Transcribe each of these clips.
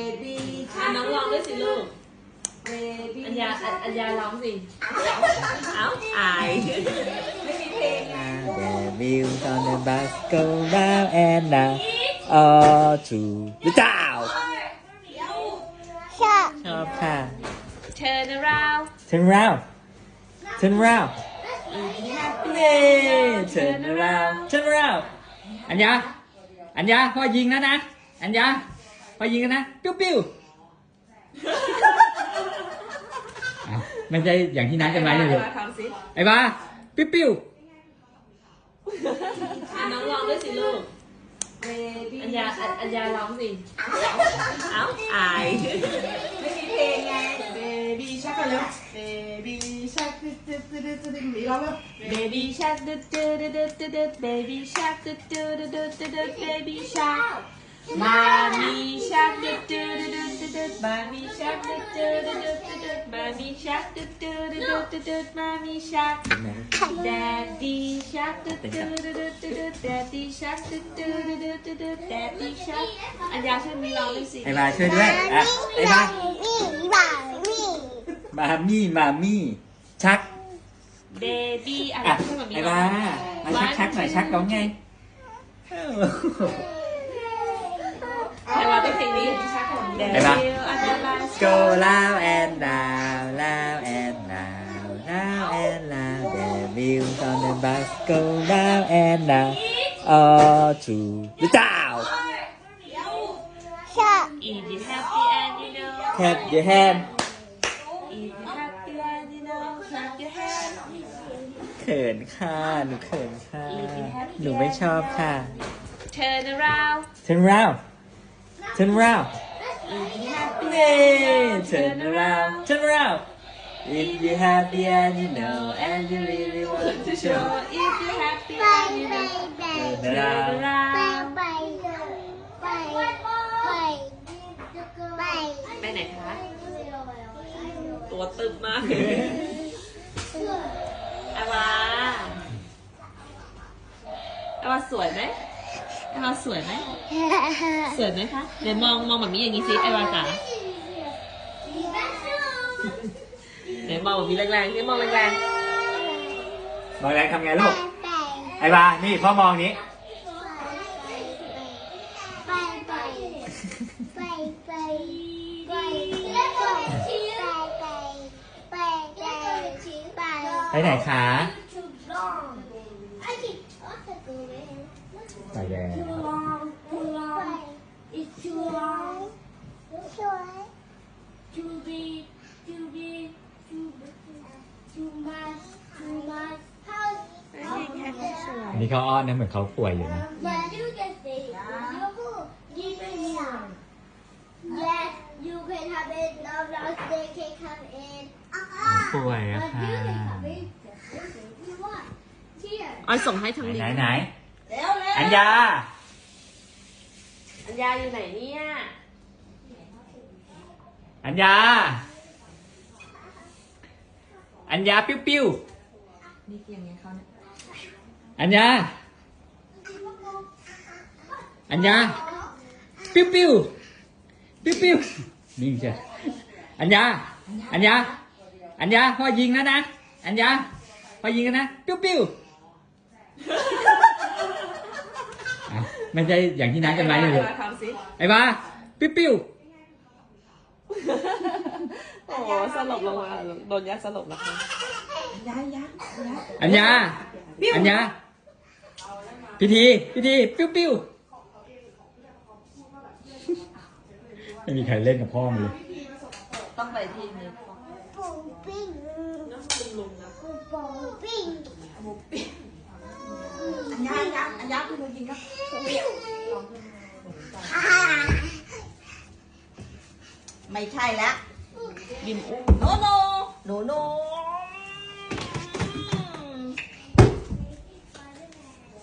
baby อะน้องร้องด้วยสิลูก baby อัญญาอัญอัญญาร้องสิเอ้าอายไม่มีเพลงไง The wheels on the bus go round and round all to the town ชอบค่ะ Turn around turn around turn around นี่ turn around turn around อัญญาอัญญาพ่อ ยิงแล้วนะอัญญาพ่อยิงแล้วนะ ปิ้วปิ้วอ้าวไม่ใช่อย่างที่นัดกันไว้เลยเหรอทำสิไอ้บ้าปิ้วปิ้วอะน้องร้องด้วยสิลูก baby อัญญาอัญอัญญาร้องสิ เอ้าอาย ไม่มีเพลงไง baby shark กันเร็ว baby shark ตึ๊ดตึ๊ดตึ๊ดตึ๊ดตึ๊ดมีร้องแล้ว Baby shark ดึดดึดดึดดึดดึด Baby shark ดึดดึดดึดดึดดึด Baby shark Mommy shark ดึดดึดดึดดึดดึด Mommy shark ดึดดึดดึดดึดดึด Mommy shark ดึดดึดดึดดึดดึด Mommy shark Daddy shark ดึดดึดดึดดึดดึด Daddy shark ดึดดึดดึดดึดดึด Daddy shark อัญญาช่วยมีร้องด้วยสิไอ้บ้าช่วยด้วยอะไอ้บ้ามามี่มามี่ชัก Baby อะอะช่วยมีไอ้ร้อบ้างมาชักชักหน่อยชักร้องไง ไอ้ว่าต้องเพลงนี้ไอ้บ้า Devil under lights Go loud and loud, loud and loud, loud and loud. The wheels on the bus go round and round, all to the town. If you happy and you know Clap your hand. If you happy and you know clap your hands เขินค่ะหนูเขินค่ะหนูไม่ชอบค่ะ Turn around Turn around. Turn around. If you happy Yeah, turn around. Turn around. If you happy and you know and you really want to show. If you happy and you know Turn Turn around. around ไปไหนคะ ตัวตึบมากอาวาอาวาสวยไหม อาวาสวยไหมสวยไหมคะเดี๋ยวมองมองแบบนี้อย่างนี้สิไอวาจ๋าเดี๋ยวมองแบบนี้แรงๆสิมองแรงมองแรงทำไงลูกไอ้บานี่พ่อมองนี้ไปไหนคะไป แล้ว It's too long. Too big, too big, too too much, too much. How? อันนี้เขาอ้อนนะเหมือนเขาป่วยอยู่นะ Yes, you can say. You give me one. Yes, you can have it. No, no, they can come in. ป่วยอะ But ค่ะ you can have it. If you want. Here. ๆออยส่งให้ทางไหนลิงไหนก์ ไหนอัญญา อัญญาอยู่ไหนเนี่ยอัญญา อัญญาปิ้วปิ้วนี่เกียงไงเขาเนี่ยอัญญา อัญญา ปิ้วปิ้วปิ้วปิ้วนิ่งเชียวอัญญา อัญญา อัญญาพ่อยิงแล้วนะ อัญญาพ่อยิงแล้วนะ ปิ้วปิ้วอ้าว ไม่ใช่อย่างที่นัดกันไว้เลยเหรอทำสิ ไอ้บ้าปิ้วปิ้วโอ้สลบลงมาโดนยัดสลบแล้วค่ะย้ายย้ายย้ายอัญญา อัญญา พิธี พิธีปิ้วปิ้วไม่มีใครเล่นกับพ่อมันเลย ต้องไปที่นี่ Booping. ลุงนะ Booping. อันย้ายย้ายอันย้ายคุณลุงกินก็ ไม่ใช่แล้วบินอุ้มโนโนโนโน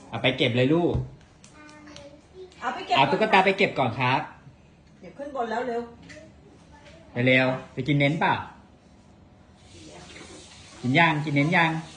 เอาไปเก็บเลยลูก เอาไปเก็บเอาตุ๊กตาไปเก็บก่อนครับเดี๋ยวขึ้นบนแล้วเร็วไปเร็วไปกินเน้นเปล่ากินย่างกินเน้นย่างเ